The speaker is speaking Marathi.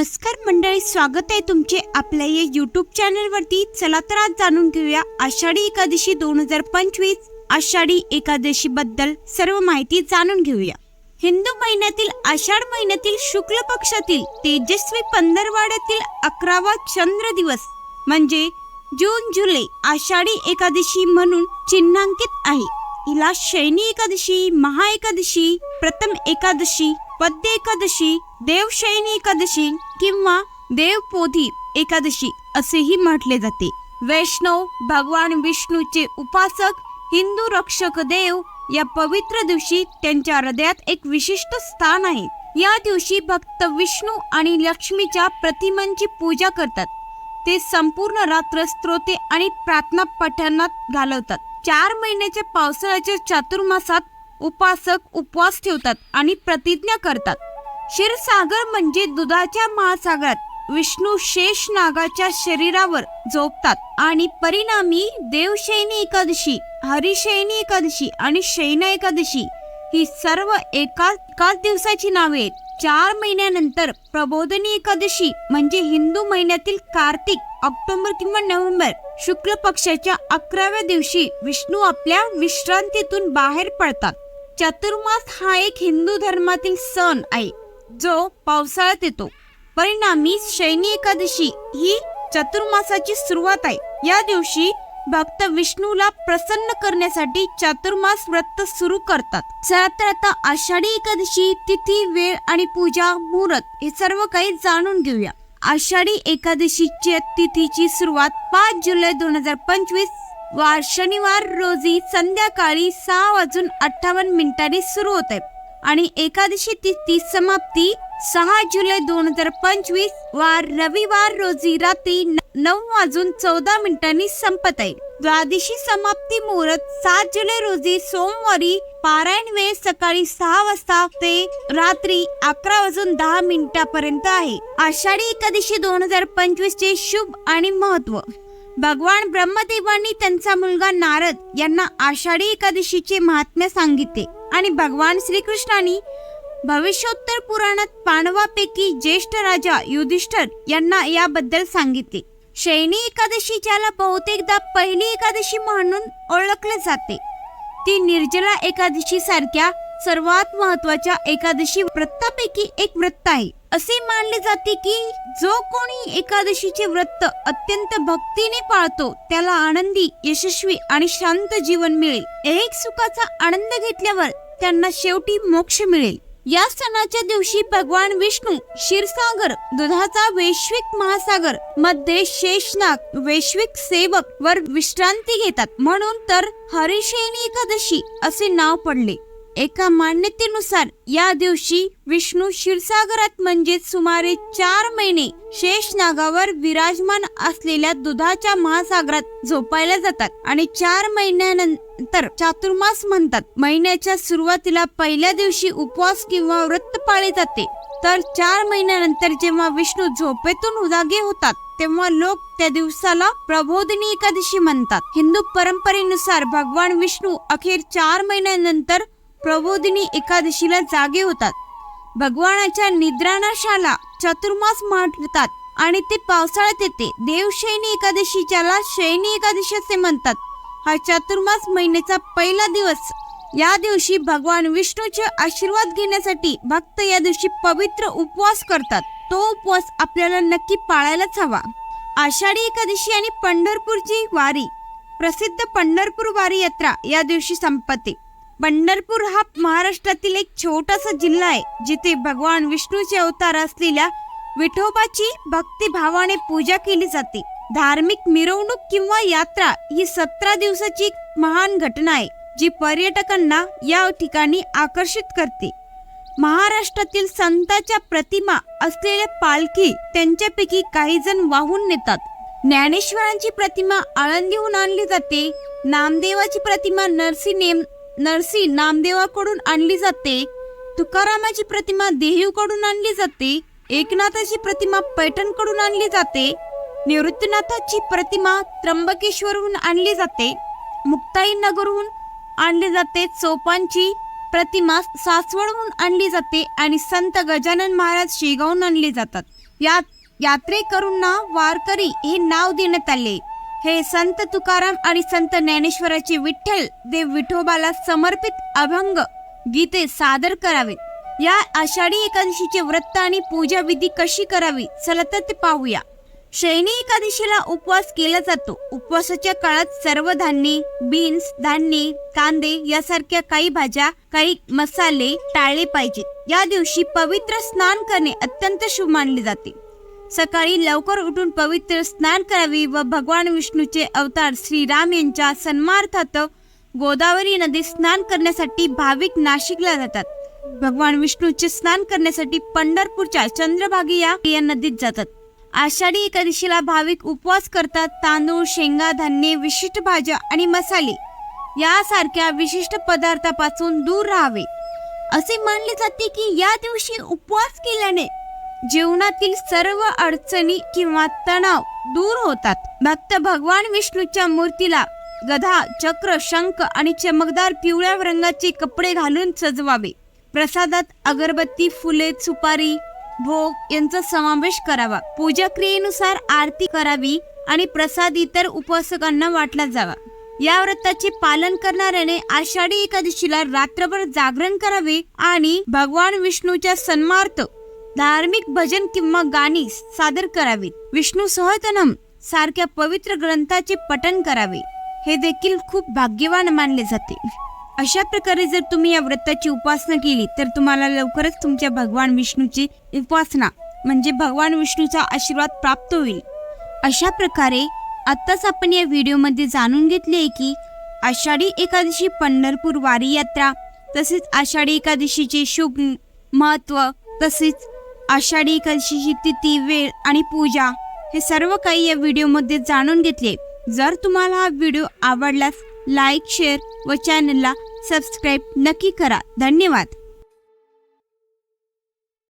नमस्कार मंडळी स्वागत आहे तुमचे आपल्या या युट्यूब चॅनलवरती चला तर आज जाणून घेऊया आषाढी एकादशी दोन हजार पंचवीस आषाढी एकादशी बद्दल सर्व माहिती जाणून घेऊया. हिंदू महिन्यातील आषाढ महिन्यातील शुक्ल पक्षातील तेजस्वी पंधरवाड्यातील अकरावा चंद्र दिवस म्हणजे जून जुलै आषाढी एकादशी म्हणून चिन्हांकित आहे. हिला शैनी एकादशी महा एकादशी प्रथम एकादशी पद्य एकादशी देवशैनी एकादशी किंवा देवपोधी एकादशी असेही म्हटले जाते. वैष्णव भगवान विष्णूचे उपासक हिंदू रक्षक देव या पवित्र दिवशी त्यांच्या हृदयात एक विशिष्ट स्थान आहे. या दिवशी भक्त विष्णू आणि लक्ष्मीच्या प्रतिमांची पूजा करतात. ते संपूर्ण रात्र स्तोत्रे आणि प्रार्थना पठणात घालवतात. चार महिन्याच्या पावसाळ्याच्या चातुर्मासात उपासक उपवास ठेवतात आणि प्रतिज्ञा करतात. क्षीरसागर म्हणजे दुधाच्या महासागरात विष्णू शेष नागाच्या शरीरावर झोपतात आणि परिणामी देवशैनी एकादशी हरिशैनी एकादशी आणि शैन एकादशी ही सर्व एका एकाच दिवसाची नावे आहेत. चार महिन्यानंतर प्रबोधनी एकादशी म्हणजे हिंदू महिन्यातील कार्तिक ऑक्टोबर किंवा नोव्हेंबर शुक्ल पक्षाच्या अकराव्या दिवशी विष्णू आपल्या विश्रांतीतून बाहेर पडतात. चातुर्मास हा एक हिंदू धर्मातील सण आहे जो पावसाळ्यात येतो. परिणामी शैनी एकादशी ही चतुर्मासाची सुरुवात आहे. या दिवशी भक्त विष्णूला प्रसन्न करण्यासाठी चातुर्मास व्रत सुरू करतात. चला तर आता आषाढी एकादशी तिथी वेळ आणि पूजा मुहूर्त हे सर्व काही जाणून घेऊया. आषाढी एकादशीच्या तिथीची सुरुवात पाच जुलै दोन हजार पंचवीस वार शनिवार रोजी संध्याकाळी सहा वाजून अठ्ठावन्न मिनिटांनी सुरू होत आहे आणि एकादशी तिथी समाप्ती सहा जुलै दोन हजार पंचवीस वार रविवार रोजी रात्री नऊ वाजून चौदा मिनिटांनी संपत आहे. द्वादशी समाप्ती मुहूर्त सात जुलै रोजी सोमवारी पारायण वेळ सकाळी सहा वाजता ते रात्री अकरा वाजून दहा मिनिटापर्यंत आहे. आषाढी एकादशी दोन हजार पंचवीस चे शुभ आणि महत्त्व. भगवान ब्रह्मदेवांनी त्यांचा मुलगा नारद यांना आषाढी एकादशीचे महात्म्य सांगितले. आणि भगवान श्रीकृष्णाने भविष्योत्तर पुराणात पांडवापैकी ज्येष्ठ राजा युधिष्ठर यांना याबद्दल सांगितले. शैनी एकादशी ज्याला बहुतेकदा पहिली एकादशी म्हणून ओळखले जाते. ती निर्जला एकादशी सारख्या सर्वात महत्त्वाच्या एकादशी व्रतापैकी एक व्रत आहे. असे मानले जाते की जो कोणी एकादशीचे व्रत अत्यंत भक्तीने पाळतो त्याला आनंदी यशस्वी आणि शांत जीवन मिळेल. एक सुखाचा आनंद घेतल्यावर त्यांना शेवटी मोक्ष मिळेल. या सणाच्या दिवशी भगवान विष्णू क्षीरसागर दुधाचा वैश्विक महासागरमध्ये शेषनाग वैश्विक सेवक वर विश्रांती घेतात. म्हणून तर हरिशैनी एकादशी असे नाव पडले. एका मान्यतेनुसार या दिवशी विष्णू क्षीरसागरात म्हणजे सुमारे चार महिने शेष नागावर विराजमान असलेल्या दुधाच्या महासागरात झोपायला जातात आणि चार महिन्यानंतर चातुर्मास म्हणतात. महिन्याच्या सुरुवातीला पहिल्या दिवशी उपवास किंवा व्रत पाळले जाते. तर चार महिन्यानंतर जेव्हा विष्णू झोपेतून जागे होतात तेव्हा लोक त्या दिवसाला प्रबोधिनी एकादशी म्हणतात. हिंदू परंपरेनुसार भगवान विष्णू अखेर चार महिन्यानंतर प्रबोधिनी एकादशीला जागे होतात. भगवानाच्या निद्रानाशाला चतुर्मास मांडतात आणि ते पावसाळ्यात येते. देवशैनी एकादशी ज्याला शैनी एकादशी असे म्हणतात. हा चतुर्मास महिन्याचा पहिला दिवस. या दिवशी भगवान विष्णूचे आशीर्वाद घेण्यासाठी भक्त या दिवशी पवित्र उपवास करतात. तो उपवास आपल्याला नक्की पाळायलाच हवा. आषाढी एकादशी आणि पंढरपूरची वारी. प्रसिद्ध पंढरपूर वारी यात्रा या दिवशी संपते. पंढरपूर हा महाराष्ट्रातील एक छोटासा जिल्हा आहे जिथे भगवान विष्णूचे अवतार असलेल्या विठोबाची भक्तिभावाने पूजा केली जाते. धार्मिक मिरवणूक किंवा यात्रा ही सतरा दिवसाची एक महान घटना आहे जी पर्यटकांना या ठिकाणी आकर्षित करते. महाराष्ट्रातील संतांच्या प्रतिमा असलेल्या पालखी त्यांच्यापैकी काही जण वाहून नेतात. ज्ञानेश्वरांची प्रतिमा आळंदीहून आणली जाते नामदेवाची प्रतिमा नरसी नेम नरसी नामदेवाकडून आणली जाते. तुकारामाची प्रतिमा देहूकडून आणली जाते. एकनाथाची प्रतिमा पैठणकडून आणली जाते. निवृत्तीनाथाची प्रतिमा त्र्यंबकेश्वरहून आणली जाते. मुक्ताई नगरहून आणली जाते. चोपांची प्रतिमा सासवडहून आणली जाते आणि संत गजानन महाराज शेगावून आणले जातात. या यात्रेकरूंना वारकरी हे नाव देण्यात आले. हे संत तुकाराम आणि संत ज्ञानेश्वराचे विठ्ठल देव विठोबाला समर्पित अभंग गीते सादर करावेत या आषाढी एकादशीचे व्रत आणि पूजा विधी कशी करावी चला तर ते पाहूया. शैनी एकादशीला उपवास केला जातो. उपवासाच्या काळात सर्व धान्ये बीन्स धान्य कांदे यासारख्या काही भाज्या काही मसाले टाळले पाहिजेत. या दिवशी पवित्र स्नान करणे अत्यंत शुभ मानले जाते. सकाळी लवकर उठून पवित्र स्नान करावे व भगवान विष्णूचे अवतार श्रीराम यांच्या सन्मार्थात गोदावरी नदीत स्नान करण्यासाठी भाविक नाशिकला जातात. भगवान विष्णूचे स्नान करण्यासाठी पंढरपूरच्या चंद्रभागी या या नदीत जातात. आषाढी एकादशीला भाविक उपवास करतात. तांदूळ शेंगा धान्य विशिष्ट भाज्या आणि मसाले यासारख्या विशिष्ट पदार्थापासून दूर राहावे. असे मानले जाते की या दिवशी उपवास केल्याने जीवनातील सर्व अडचणी किंवा तणाव दूर होतात. भक्त भगवान विष्णूच्या मूर्तीला गधा चक्र शंख आणि चमकदार पिवळ्या रंगाचे कपडे घालून सजवावे. प्रसादात अगरबत्ती फुले सुपारी भोग यांचा समावेश करावा. पूजा क्रियेनुसार आरती करावी आणि प्रसाद इतर उपासकांना वाटला जावा. या व्रताचे पालन करणाऱ्याने आषाढी एकादशीला रात्रभर जागरण करावे आणि भगवान विष्णूच्या सन्मार्थ धार्मिक भजन किंवा गाणी सादर करावीत. विष्णू सहतनम सारख्या पवित्र ग्रंथाचे पठण करावे. हे देखील खूप भाग्यवान मानले जाते. अशा प्रकारे जर तुम्ही या व्रताची उपासना केली तर तुम्हाला लवकरच तुमच्या भगवान विष्णूची उपासना म्हणजे भगवान विष्णूचा आशीर्वाद प्राप्त होईल. अशा प्रकारे आत्ताच आपण या व्हिडिओमध्ये जाणून घेतले की आषाढी एकादशी पंढरपूर वारी यात्रा तसेच आषाढी एकादशीचे शुभ महत्त्व तसेच आषाढी एकादशीची तिथी वेळ आणि पूजा हे सर्व काही या व्हिडिओमध्ये जाणून घेतले. जर तुम्हाला हा व्हिडिओ आवडल्यास लाईक शेअर व चॅनलला सबस्क्राईब नक्की करा. धन्यवाद.